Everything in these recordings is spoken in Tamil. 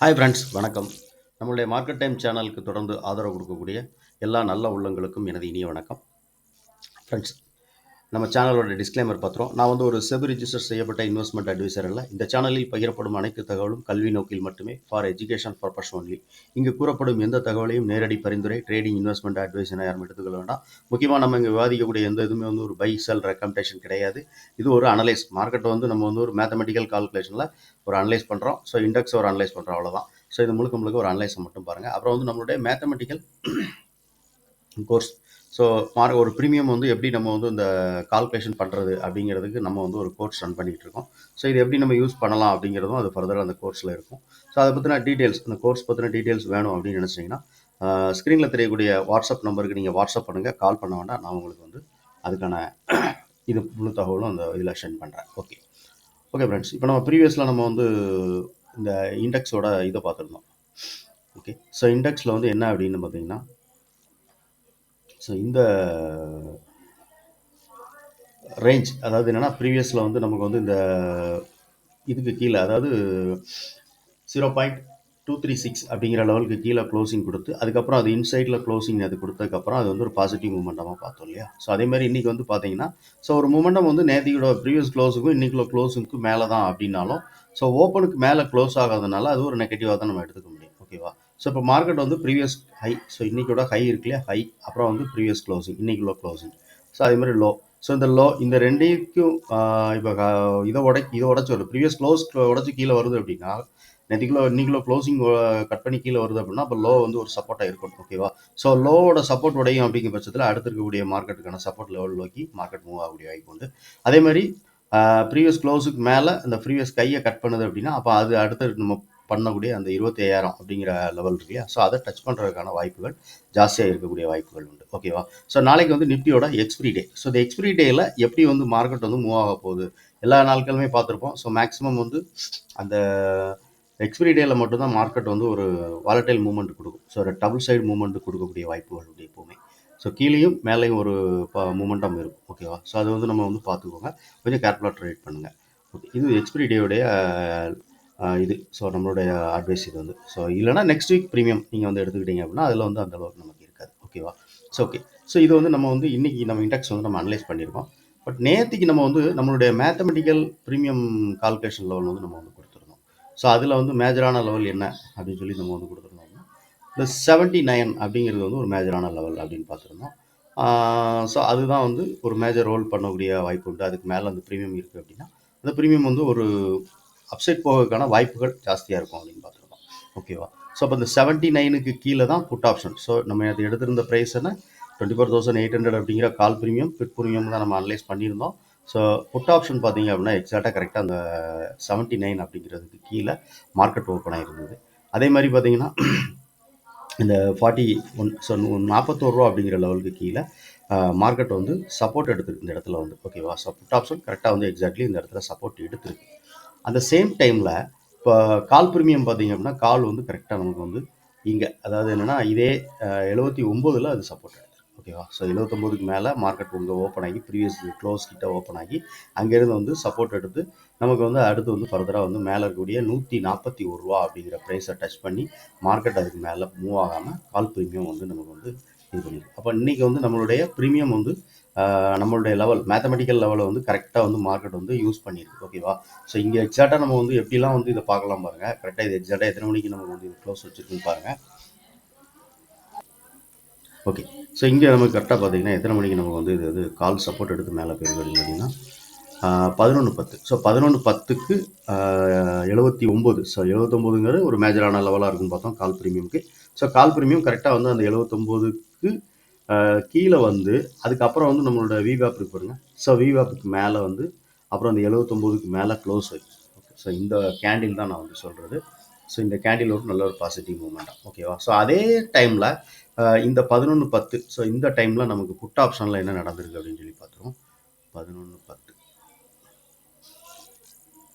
ஹாய் ஃப்ரெண்ட்ஸ் வணக்கம். நம்மளுடைய மார்க்கெட் டைம் சேனலுக்கு தொடர்ந்து ஆதரவு கொடுக்கக்கூடிய எல்லா நல்ல உள்ளங்களுக்கும் எனது இனிய வணக்கம். ஃப்ரெண்ட்ஸ் நம்ம சேனலோட டிஸ்க்ளைமர் பத்திரம். நான் வந்து ஒரு செபி ரிஜிஸ்டர் செய்யப்பட்ட இன்வெஸ்ட்மெண்ட் அட்வைசர் அல்ல. இந்த சேனலில் பகிரப்படும் அனைத்து தகவலும் கல்வி நோக்கில் மட்டுமே ஃபார் எஜுகேஷன் பர்பஸ் ஒன்லி இங்கு கூறப்படும் எந்த தகவலையும் நேரடி பரிந்துரை ட்ரேடிங் இன்வெஸ்ட்மெண்ட் அட்வைஸ் என யாரும் எடுத்துக்கொள்ள வேண்டாம். முக்கியமாக நம்ம இங்கே விவாதிக்கக்கூடிய எந்த இதுவுமே வந்து ஒரு பை செல் ரெக்கமெண்டேஷன் கிடையாது. இது ஒரு அனலைஸ் மார்க்கெட்டை வந்து நம்ம வந்து ஒரு மேத்தமெட்டிக்கல் கால்குலேஷனில் ஒரு அனலைஸ் பண்ணுறோம் ஸோ இண்டெக்ஸ் ஒரு அனலைஸ் பண்ணுறோம் அவ்வளோதான் ஸோ இது முழுக்க முழுக்க ஒரு அனலைஸை மட்டும் பாருங்கள் அப்புறம் வந்து நம்மளுடைய மேத்தமெட்டிக்கல் கோர்ஸ் ஸோ மார்க் ஒரு ப்ரீமியம் வந்து எப்படி நம்ம வந்து இந்த கால்குலேஷன் பண்ணுறது அப்படிங்கிறதுக்கு நம்ம வந்து ஒரு கோர்ஸ் ரன் பண்ணிகிட்டு இருக்கோம். ஸோ இது எப்படி நம்ம யூஸ் பண்ணலாம் அப்படிங்கிறதும் அது ஃபர்தராக அந்த கோர்ஸில் இருக்கும். ஸோ அதை பற்றின டீட்டெயில்ஸ் அந்த கோர்ஸ் பற்றின டீட்டெயில்ஸ் வேணும் அப்படின்னு நினச்சிங்கன்னா ஸ்க்ரீனில் தெரியக்கூடிய வாட்ஸ்அப் நம்பருக்கு நீங்கள் வாட்ஸ்அப் பண்ணுங்கள் கால் பண்ண வேண்டாம். நான் உங்களுக்கு வந்து அதுக்கான இது முழு தகவலும் அந்த இதில் சென்ட் பண்ணுறேன் ஓகே ஓகே ஃப்ரெண்ட்ஸ் இப்போ நம்ம ப்ரீவியஸில் நம்ம வந்து இந்த இண்டெக்ஸோட இதை பார்த்துருந்தோம். ஓகே ஸோ இண்டெக்ஸில் வந்து என்ன அப்படின்னு பார்த்தீங்கன்னா ஸோ இந்த ரேஞ்ச் அதாவது என்னென்னா ப்ரீவியஸில் வந்து நமக்கு வந்து இந்த இதுக்கு கீழே அதாவது zero point two three six அப்படிங்கிற லெவலுக்கு கீழே க்ளோசிங் கொடுத்து அதுக்கப்புறம் அது இன்சைடில் க்ளோசிங் அது கொடுத்ததுக்கப்புறம் அது வந்து ஒரு பாசிட்டிவ் மூமெண்டமாக பார்த்தோம் இல்லையா? ஸோ அதே மாதிரி இன்றைக்கி வந்து பார்த்தீங்கன்னா ஸோ ஒரு மூமெண்டம் வந்து நேத்தியோட ப்ரீவியஸ் க்ளோஸுக்கும் இன்றைக்குள்ள க்ளோஸுக்கும் மேலே தான் அப்படின்னாலும் ஸோ ஓப்பனுக்கு மேலே க்ளோஸ் ஆகாதனால அது ஒரு நெகட்டிவாக தான் நம்ம எடுத்துக்க முடியும் ஓகேவா ஸோ இப்போ மார்க்கெட் வந்து ப்ரீவியஸ் ஹை ஸோ இன்றைக்கோட ஹை இருக்குல்லையா? ஹை அப்புறம் வந்து ப்ரீவியஸ் க்ளோசிங் இன்றைக்குள்ள க்ளோசிங் ஸோ அதே மாதிரி லோ ஸோ இந்த லோ இந்த ரெண்டைக்கும் இப்போ இதை உடை இதை உடச்சி வருது. ப்ரீவியஸ் க்ளோஸ் உடச்சி கீழே வருது அப்படின்னா நேற்றுக்குள்ள இன்னைக்குள்ள க்ளோசிங் கட் பண்ணி கீழே வருது அப்படின்னா அப்போ லோ வந்து ஒரு சப்போர்ட்டாக இருக்கணும். ஓகேவா ஸோ லோவோட சப்போர்ட் உடையும் அப்படிங்கிற பட்சத்தில் அடுத்து இருக்கக்கூடிய மார்க்கெட்டுக்கான சப்போர்ட் லெவல் நோக்கி மார்க்கெட் மூவ் ஆகக்கூடிய வாய்ப்பு உண்டு. அதே மாதிரி ப்ரீவியஸ் க்ளோஸுக்கு மேலே இந்த ப்ரீவியஸ் கையை கட் பண்ணுது அப்படின்னா அப்போ அது அடுத்து நம்ம பண்ணக்கூடிய அந்த இருபத்தி ஐயாயிரம் அப்படிங்கிற லெவல் இருக்கு இல்லையா? ஸோ அதை டச் பண்ணுறதுக்கான வாய்ப்புகள் ஜாஸ்தியாக இருக்கக்கூடிய வாய்ப்புகள் உண்டு. ஓகேவா ஸோ நாளைக்கு வந்து நிஃப்டியோட எக்ஸ்பிரி டே ஸோ இந்த எக்ஸ்பிரி டேயில் எப்படி வந்து மார்க்கெட் வந்து மூவ் ஆக போகுது? எல்லா நாட்களுமே பார்த்துருப்போம். ஸோ மேக்ஸிமம் வந்து அந்த எக்ஸ்பிரி டேயில் மட்டும்தான் மார்க்கெட் வந்து ஒரு வாலட்டைல் மூவ்மெண்ட் கொடுக்கும். ஸோ ஒரு டபுள் சைடு மூவ்மெண்ட் கொடுக்கக்கூடிய வாய்ப்புகள் உண்டு எப்போவுமே. ஸோ கீழேயும் மேலேயும் ஒரு மூமெண்டம் இருக்கும். ஓகேவா ஸோ அதை வந்து நம்ம வந்து பார்த்துக்கோங்க. கொஞ்சம் கேர்ஃபுல்லாக ட்ரேட் பண்ணுங்கள் ஓகே இது எக்ஸ்பிரி டேவுடைய இது. ஸோ நம்மளுடைய அட்வைஸ் இது வந்து. ஸோ இல்லைனா நெக்ஸ்ட் வீக் ப்ரீமியம் நீங்கள் வந்து எடுத்துக்கிட்டீங்க அப்படின்னா அதில் வந்து அந்த அளவுக்கு நமக்கு இருக்காது. ஓகேவா ஸோ ஓகே ஸோ இது வந்து நம்ம வந்து இன்றைக்கி நம்ம இண்டெக்ஸ் வந்து நம்ம அனலைஸ் பண்ணியிருக்கோம். பட் நேற்றுக்கு நம்ம வந்து நம்மளுடைய மேத்தமெட்டிக்கல் ப்ரீமியம் கால்குலேஷன் லெவல் வந்து நம்ம வந்து கொடுத்துருந்தோம். ஸோ அதில் வந்து மேஜரான லெவல் என்ன அப்படின்னு சொல்லி நம்ம வந்து கொடுத்துருந்தோம் இந்த செவன்ட்டி நைன் அப்படிங்கிறது வந்து ஒரு மேஜரான லெவல் அப்படின்னு பார்த்துருந்தோம். ஸோ அதுதான் வந்து ஒரு மேஜர் ரோல் பண்ணக்கூடிய வாய்ப்பு உண்டு. அதுக்கு மேலே அந்த ப்ரீமியம் இருக்குது அப்படின்னா அந்த ப்ரீமியம் வந்து ஒரு அப்சைட் போகிறதுக்கான வாய்ப்புகள் ஜாஸ்தியாக இருக்கும் அப்படின்னு பார்த்துருக்கோம். ஓகேவா ஸோ அப்போ இந்த செவன்ட்டி நைனுக்கு கீழே தான் புட் ஆப்ஷன் ஸோ நம்ம அது எடுத்திருந்த ப்ரைஸ் என்ன? Twenty four thousand eight hundred அப்படிங்கிற கால் ப்ரீமியம் பிட் ப்ரீமியம் தான் நம்ம அனலைஸ் பண்ணியிருந்தோம். ஸோ புட் ஆப்ஷன் பார்த்தீங்க அப்படின்னா எக்ஸாக்டாக கரெக்டாக அந்த செவன்ட்டி நைன் அப்படிங்கிறதுக்கு கீழே மார்க்கெட் ஓப்பன் ஆகிருந்தது அதே மாதிரி பார்த்தீங்கன்னா இந்த ஃபார்ட்டி ஒன் ஸோ நாற்பத்தோருவா அப்படிங்கிற லெவலுக்கு கீழே மார்க்கெட் வந்து சப்போர்ட் எடுத்துருக்கு. இந்த இடத்துல வந்து ஓகேவா ஸோ புட் ஆப்ஷன் கரெக்டாக வந்து எக்ஸாக்ட்லி இந்த இடத்துல சப்போர்ட் எடுத்துருக்கு. அந்த சேம் டைமில் இப்போ கால் பிரிமியம் பார்த்தீங்க அப்படின்னா கால் வந்து கரெக்டாக நமக்கு வந்து இங்கே அதாவது என்னென்னா இதே எழுபத்தி ஒம்போதில் அது சப்போர்ட் ஓகேவா? ஸோ எழுபத்தொம்போதுக்கு மேலே மார்க்கெட் உங்கள் ஓப்பன் ஆகி ப்ரீவியஸ் க்ளோஸ் கிட்ட ஓப்பன் ஆகி அங்கேருந்து வந்து சப்போர்ட் எடுத்து நமக்கு வந்து அடுத்து வந்து ஃபர்தராக வந்து மேலே இருக்கக்கூடிய நூற்றி நாற்பத்தி ஒரு ரூபா அப்படிங்கிற ப்ரைஸை டச் பண்ணி மார்க்கெட் அதுக்கு மேலே மூவ் ஆகாமல் கால் ப்ரீமியம் வந்து நமக்கு வந்து இது பண்ணிடும் அப்போ இன்றைக்கி வந்து நம்மளுடைய ப்ரீமியம் வந்து நம்மளுடைய லெவல் மேத்தமெட்டிக்கல் லெவலை வந்து கரெக்டாக வந்து மார்க்கெட் வந்து யூஸ் பண்ணியிருக்கு ஓகேவா? ஸோ இங்கே எக்ஸாக்டாக நம்ம வந்து எப்படிலாம் வந்து இதை பார்க்கலாம் பாருங்கள் கரெக்டாக இது எக்ஸாக்டாக எத்தனை மணிக்கு நமக்கு வந்து இது க்ளோஸ் வச்சுருக்குன்னு பாருங்கள் ஓகே ஸோ இங்கே நமக்கு கரெக்டாக பார்த்தீங்கன்னா எத்தனை மணிக்கு நமக்கு வந்து இது வந்து கால் சப்போர்ட் எடுத்து மேலே போயிருக்கோம் அப்படின்னா பதினொன்று பத்து. ஸோ பதினொன்று பத்துக்கு எழுபத்தி ஒம்பது. ஸோ எழுபத்தொம்போதுங்கிறது ஒரு மேஜரான லெவலாக இருக்குன்னு பார்த்தோம் கால் ப்ரீமியமுக்கு ஸோ கால் ப்ரீமியம் கரெக்டாக வந்து அந்த எழுபத்தொம்போதுக்கு கீழே வந்து அதுக்கப்புறம் வந்து நம்மளோட விவேப் இருக்கு பாருங்க. ஸோ விவேப்புக்கு மேலே வந்து அப்புறம் அந்த எழுபத்தொம்போதுக்கு மேலே க்ளோஸ் ஆகி ஓகே ஸோ இந்த கேண்டில் தான் நான் வந்து சொல்கிறது ஸோ இந்த கேண்டில் ஒரு நல்ல ஒரு பாசிட்டிவ் மூமெண்ட்டாக ஓகேவா ஸோ அதே டைமில் இந்த பதினொன்று பத்து ஸோ இந்த டைமில் நமக்கு புட் ஆப்ஷனில் என்ன நடந்திருக்கு அப்படின்னு சொல்லி பார்த்துருவோம். பதினொன்று பத்து.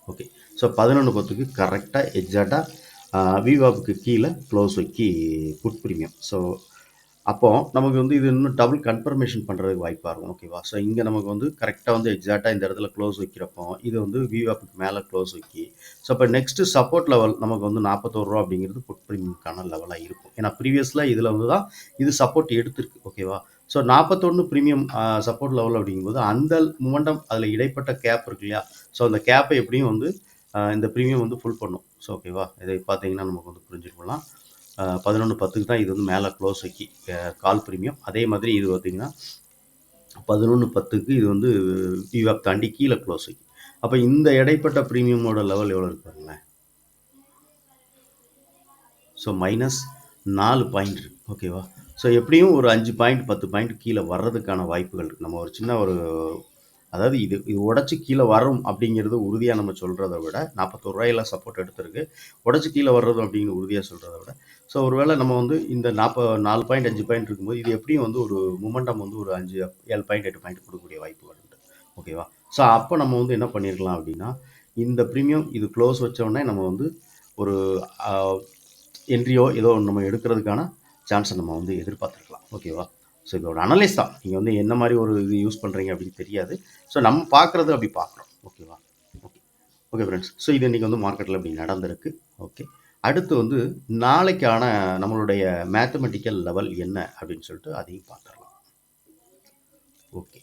ஓகே ஸோ பதினொன்று பத்துக்கு கரெக்டாக எக்ஸாக்டாக விவாவுக்கு கீழே க்ளோஸ் வைக்கி புட் ப்ரீமியம் ஸோ அப்போ நமக்கு வந்து இது இன்னும் டபுள் கன்ஃபர்மேஷன் பண்ணுறதுக்கு வாய்ப்பாக இருக்கும். ஓகேவா ஸோ இங்கே நமக்கு வந்து கரெக்டாக வந்து எக்ஸாக்டாக இந்த இடத்துல க்ளோஸ் வைக்கிறப்போ இது வந்து வியூஆப்புக்கு மேலே க்ளோஸ் வைக்கி ஸோ இப்போ நெக்ஸ்ட்டு சப்போர்ட் லெவல் நமக்கு வந்து நாற்பத்தோரு ரூபா அப்படிங்கிறது புட் ப்ரீமியம்க்கான லெவலாக இருக்கும். ஏன்னா ப்ரீவியஸில் இதில் வந்து தான் இது சப்போர்ட் எடுத்திருக்கு. ஓகேவா ஸோ நாற்பத்தொன்று ப்ரீமியம் சப்போர்ட் லெவல் அப்படிங்கும்போது அந்த மூமெண்டம் அதில் இடைப்பட்ட கேப் இருக்கு இல்லையா? ஸோ அந்த கேப்பை எப்படியும் வந்து இந்த ப்ரீமியம் வந்து ஃபுல் பண்ணும். ஸோ ஓகேவா இதை பார்த்தீங்கன்னா நமக்கு வந்து புரிஞ்சுக்கலாம் பதினொன்று பத்துக்கு தான் இது வந்து மேலே க்ளோஸ் ஆக்கி கால் ப்ரீமியம் அதே மாதிரி இது பார்த்திங்கன்னா பதினொன்று பத்துக்கு இது வந்து விவாப் தாண்டி கீழே க்ளோஸ் ஆக்கி. அப்போ இந்த இடைப்பட்ட ப்ரீமியமோட லெவல் எவ்வளோ இருக்கு ஸோ மைனஸ் நாலு பாயிண்ட் இருக்குது ஓகேவா ஸோ எப்படியும் ஒரு அஞ்சு பாயிண்ட் பத்து பாயிண்ட் கீழே வர்றதுக்கான வாய்ப்புகள் இருக்குது நம்ம ஒரு சின்ன ஒரு அதாவது இது இது உடச்சி கீழே வரும் அப்படிங்கிறது உறுதியாக நம்ம சொல்கிறத விட நாற்பத்தோரு ரூபாயில சப்போர்ட் எடுத்திருக்கு. உடச்சி கீழே வர்றது அப்படிங்கிற உறுதியாக சொல்கிறத விட. ஸோ ஒருவேளை நம்ம வந்து இந்த நாற்ப நாலு பாயிண்ட் அஞ்சு பாயிண்ட் இருக்கும்போது இது எப்படியும் வந்து ஒரு மூமெண்டம் வந்து ஒரு அஞ்சு ஏழு பாயிண்ட் எட்டு பாயிண்ட் கொடுக்கக்கூடிய வாய்ப்புகள் உண்டு ஓகேவா ஸோ அப்போ நம்ம வந்து என்ன பண்ணியிருக்கலாம் அப்படின்னா இந்த ப்ரீமியம் இது க்ளோஸ் வச்சோடனே நம்ம வந்து ஒரு என்ட்ரியோ ஏதோ நம்ம எடுக்கிறதுக்கான சான்ஸை நம்ம வந்து எதிர்பார்த்துருக்கலாம். ஓகேவா ஸோ இதோட அனலைஸ் தான். நீங்கள் வந்து என்ன மாதிரி ஒரு இது யூஸ் பண்ணுறீங்க அப்படின்னு தெரியாது. ஸோ நம்ம பார்க்குறது அப்படி பார்க்குறோம். ஓகேவா ஓகே ஓகே ஃப்ரெண்ட்ஸ் ஸோ இது இன்றைக்கி வந்து மார்க்கெட்டில் அப்படி நடந்திருக்கு. ஓகே அடுத்து வந்து நாளைக்கான நம்மளுடைய மேத்தமெட்டிக்கல் லெவல் என்ன அப்படின்னு சொல்லிட்டு அதையும் பார்த்துடலாம். ஓகே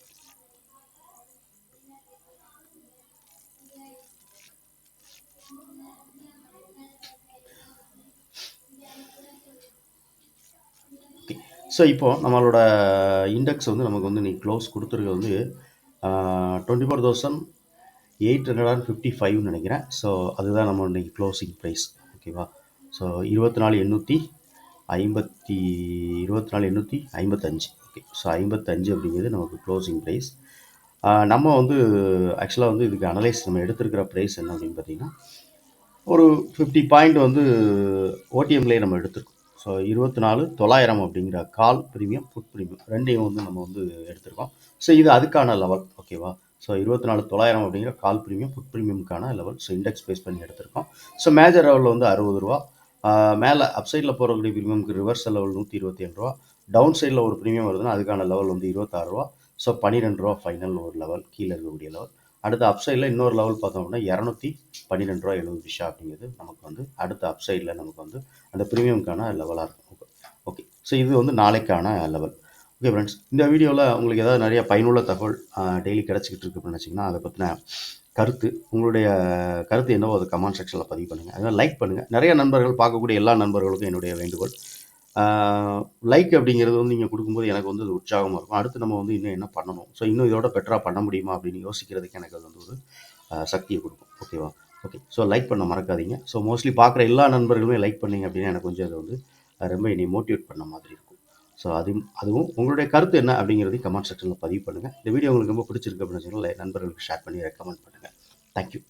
ஸோ இப்போ நம்மளோட இண்டெக்ஸ் வந்து நமக்கு வந்து நீ க்ளோஸ் கொடுத்துருக்க வந்து twenty four thousand eight hundred and fifty ஃபைவ்னு நினைக்கிறேன். ஸோ அதுதான் நம்ம இன்றைக்கி க்ளோசிங் ப்ரைஸ் ஓகேவா ஸோ இருபத்தி நாலு எண்ணூற்றி ஐம்பத்தி இருபத்தி நாலு எண்ணூற்றி ஐம்பத்தஞ்சு. ஓகே ஸோ ஐம்பத்தஞ்சு அப்படிங்கிறது நமக்கு க்ளோசிங் ப்ரைஸ் நம்ம வந்து ஆக்சுவலாக வந்து இதுக்கு அனலைஸ் நம்ம எடுத்திருக்கிற ப்ரைஸ் என்ன அப்படின்னு பார்த்தீங்கன்னா ஒரு ஃபிஃப்டி பாயிண்ட் வந்து ஓடிஎம்லேயே நம்ம எடுத்திருக்கோம். ஸோ இருபத்தி நாலு தொள்ளாயிரம் அப்படிங்கிற கால் ப்ரீமியம் புட் ப்ரீமியம் ரெண்டையும் வந்து நம்ம வந்து எடுத்திருக்கோம். ஸோ இது அதுக்கான லெவல் ஓகேவா ஸோ இருபத்தி நாலு தொள்ளாயிரம் அப்படிங்கிற கால் ப்ரீமியம் புட் ப்ரீமியம்க்கான லெவல் ஸோ இண்டெக்ஸ் பேஸ் பண்ணி எடுத்திருக்கோம். ஸோ மேஜர் லெவலில் வந்து அறுபது ரூபா. மேலே அப்சைடில் போகிறக்கூடிய ப்ரீமியம்க்கு ரிவர்ஸ் லெவல் நூற்றி இருபத்தி ஏழு ரூபா. டவுன் சைடில் ஒரு ப்ரீமியம் வருதுன்னா அதுக்கான லெவல் வந்து இருபத்தாறு ரூபா. ஸோ பன்னிரெண்டு ரூபா ஃபைனல் ஒரு லெவல் கீழே இருக்கக்கூடிய லெவல் அடுத்த அப்சைடில் இன்னொரு லெவல் பார்த்தோம் அப்படின்னா இரநூத்தி பன்னிரெண்டு ரூபா எழுபது விஷா அப்படிங்கிறது நமக்கு வந்து அடுத்த அப்சைடில் நமக்கு வந்து அந்த ப்ரீமியம்க்கான லெவலாக இருக்கும். ஓகே ஸோ இது வந்து நாளைக்கான லெவல் ஓகே ஃப்ரெண்ட்ஸ் இந்த வீடியோவில் உங்களுக்கு ஏதாவது நிறைய பயனுள்ள தகவல் டெய்லி கிடச்சிக்கிட்டு இருக்கு அப்படின்னு வச்சிங்கன்னா அதை பற்றின கருத்து உங்களுடைய கருத்து என்னவோ அதை கமெண்ட் செக்ஷனில் பதிவு பண்ணுங்கள் அதனால் லைக் பண்ணுங்கள் நிறைய நண்பர்கள் பார்க்கக்கூடிய எல்லா நண்பர்களுக்கும் என்னுடைய வேண்டுகோள். லைக் அப்படிங்கிறது வந்து நீங்கள் கொடுக்கும்போது எனக்கு வந்து அது உற்சாகமாக இருக்கும். அடுத்து நம்ம வந்து இன்னும் என்ன பண்ணணும்? ஸோ இன்னும் இதோட பெட்டராக பண்ண முடியுமா அப்படின்னு யோசிக்கிறதுக்கு எனக்கு அது வந்து ஒரு சக்தியை கொடுக்கும். ஓகேவா ஓகே ஸோ லைக் பண்ண மறக்காதீங்க. ஸோ மோஸ்ட்லி பார்க்குற எல்லா நண்பர்களுமே லைக் பண்ணீங்க அப்படின்னா எனக்கு கொஞ்சம் அது வந்து ரொம்ப என்னை மோட்டிவேட் பண்ண மாதிரி இருக்கும். ஸோ அது அதுவும் உங்களுடைய கருத்து என்ன அப்படிங்கிறது கமெண்ட் செக்ஷனில் பதிவு பண்ணுங்கள் இந்த வீடியோ உங்களுக்கு ரொம்ப பிடிச்சிருக்கு அப்படின்னு சொன்னால் நண்பர்களுக்கு ஷேர் பண்ணி ரெக்கமெண்ட் பண்ணுங்கள் தேங்க்யூ